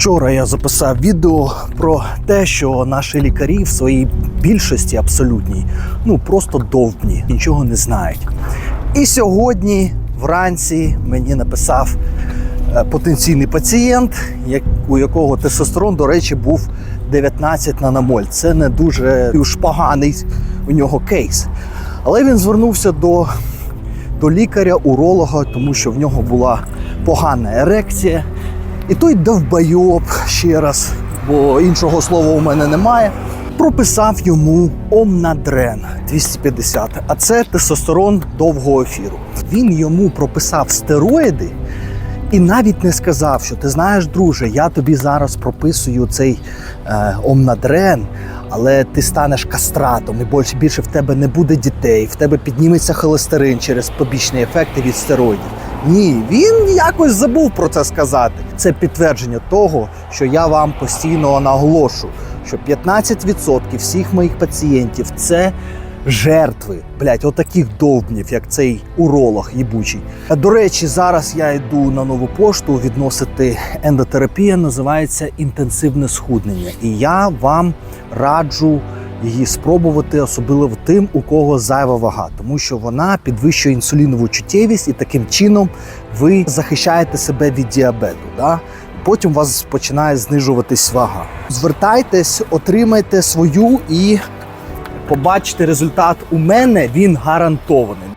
Вчора я записав відео про те, що наші лікарі в своїй більшості абсолютній ну просто довбні, нічого не знають. І сьогодні вранці мені написав е, потенційний пацієнт, у якого тестостерон, до речі, був 19 наномоль. Це не дуже уж поганий у нього кейс. Але він звернувся до, до лікаря-уролога, тому що в нього була погана ерекція. І той довбайоб ще раз, бо іншого слова у мене немає. Прописав йому Омнадрен 250, а це тестостерон довгого ефіру. Він йому прописав стероїди і навіть не сказав, що ти знаєш, друже, я тобі зараз прописую цей е, Омнадрен, але ти станеш кастратом, і більше, більше в тебе не буде дітей, в тебе підніметься холестерин через побічні ефекти від стероїдів. Ні, він якось забув про це сказати. Це підтвердження того, що я вам постійно наголошу, що 15% всіх моїх пацієнтів це жертви, блять, отаких довбнів, як цей уролог їбучий. До речі, зараз я йду на нову пошту відносити ендотерапія, називається інтенсивне схуднення. І я вам раджу її спробувати, особливо тим, у кого зайва вага, тому що вона підвищує інсулінову чуттєвість, і таким чином ви захищаєте себе від діабету. Да? Потім у вас починає знижуватись вага. Звертайтесь, отримайте свою і побачите результат у мене. Він гарантований.